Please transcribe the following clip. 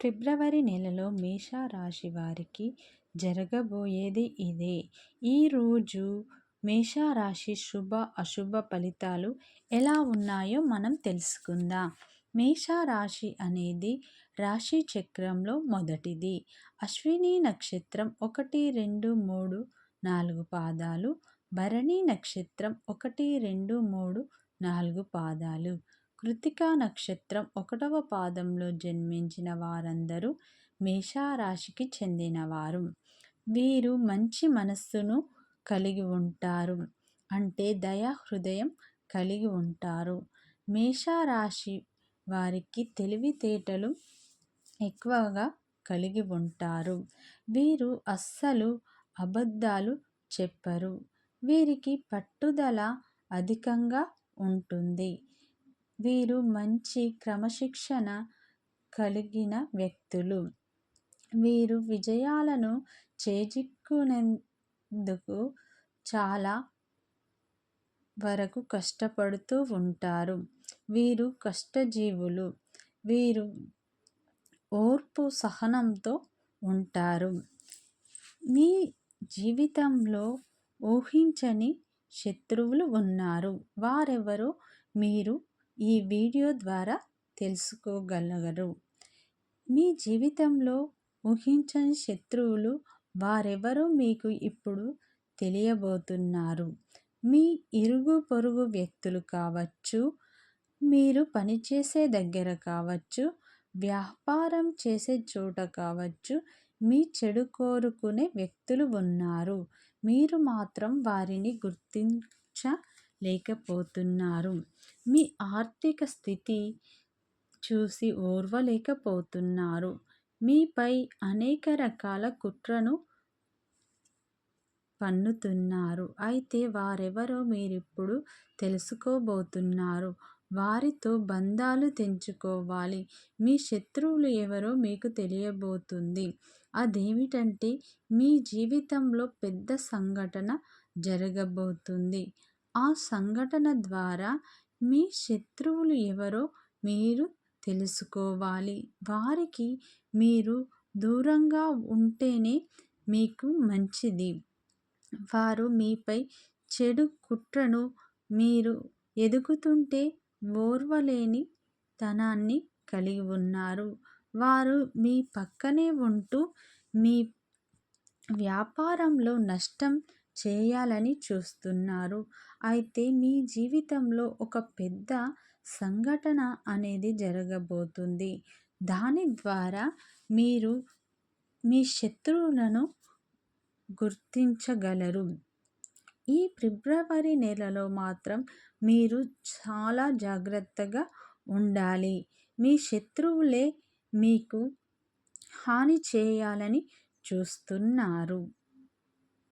ఫిబ్రవరి నెలలో మేషరాశి వారికి జరగబోయేది ఇదే. ఈరోజు మేషరాశి శుభ అశుభ ఫలితాలు ఎలా ఉన్నాయో మనం తెలుసుకుందాం. మేషరాశి అనేది రాశి చక్రంలో మొదటిది. అశ్విని నక్షత్రం ఒకటి రెండు మూడు నాలుగు పాదాలు భరణి నక్షత్రం ఒకటి రెండు మూడు నాలుగు పాదాలు. కృతికా నక్షత్రం ఒకటవ పాదంలో జన్మించిన వారందరూ మేషారాశికి చెందినవారు. వీరు మంచి మనస్సును కలిగి ఉంటారు. అంటే దయా హృదయం కలిగి ఉంటారు. మేషారాశి వారికి తెలివితేటలు ఎక్కువగా కలిగి ఉంటారు. వీరు అస్సలు అబద్ధాలు చెప్పరు. వీరికి పట్టుదల అధికంగా ఉంటుంది. వీరు మంచి క్రమశిక్షణ కలిగిన వ్యక్తులు. వీరు విజయాలను చేజిక్కునేందుకు చాలా వరకు కష్టపడుతూ ఉంటారు. వీరు కష్టజీవులు. వీరు ఓర్పు సహనంతో ఉంటారు. మీ జీవితంలో ఊహించని శత్రువులు ఉన్నారు. వారెవరో? మీరు ఈ వీడియో ద్వారా తెలుసుకోగలగరు మీ జీవితంలో ఊహించని శత్రువులు వారెవరో మీకు ఇప్పుడు తెలియబోతున్నారు. మీ ఇరుగు పొరుగు వ్యక్తులు కావచ్చు మీరు పనిచేసే దగ్గర కావచ్చు వ్యాపారం చేసే చోట కావచ్చు మీ చెడు కోరుకునే వ్యక్తులు ఉన్నారు. మీరు మాత్రం వారిని గుర్తించ లేకపోతున్నారు. మీ ఆర్థిక స్థితి చూసి ఓర్వలేకపోతున్నారు. మీపై అనేక రకాల కుట్రను పన్నుతున్నారు. అయితే వారెవరో మీరిప్పుడు తెలుసుకోబోతున్నారు. వారితో బంధాలు తెంచుకోవాలి. మీ శత్రువులు ఎవరో మీకు తెలియబోతుంది. అదేమిటంటే మీ జీవితంలో పెద్ద సంఘటన జరగబోతుంది. ఆ సంఘటన ద్వారా మీ శత్రువులు ఎవరో మీరు తెలుసుకోవాలి. వారికి మీరు దూరంగా ఉంటేనే మీకు మంచిది. వారు మీపై చెడు కుట్రను మీరు ఎదుగుతుంటే ఓర్వలేని తనాన్ని కలిగి ఉన్నారు. వారు మీ పక్కనే ఉంటూ మీ వ్యాపారంలో నష్టం చేయాలని చూస్తున్నారు. అయితే మీ జీవితంలో ఒక పెద్ద సంఘటన అనేది జరగబోతుంది. దాని ద్వారా మీరు మీ శత్రువులను గుర్తించగలరు. ఈ ఫిబ్రవరి నెలలో మాత్రం మీరు చాలా జాగ్రత్తగా ఉండాలి. మీ శత్రువులే మీకు హాని చేయాలని చూస్తున్నారు.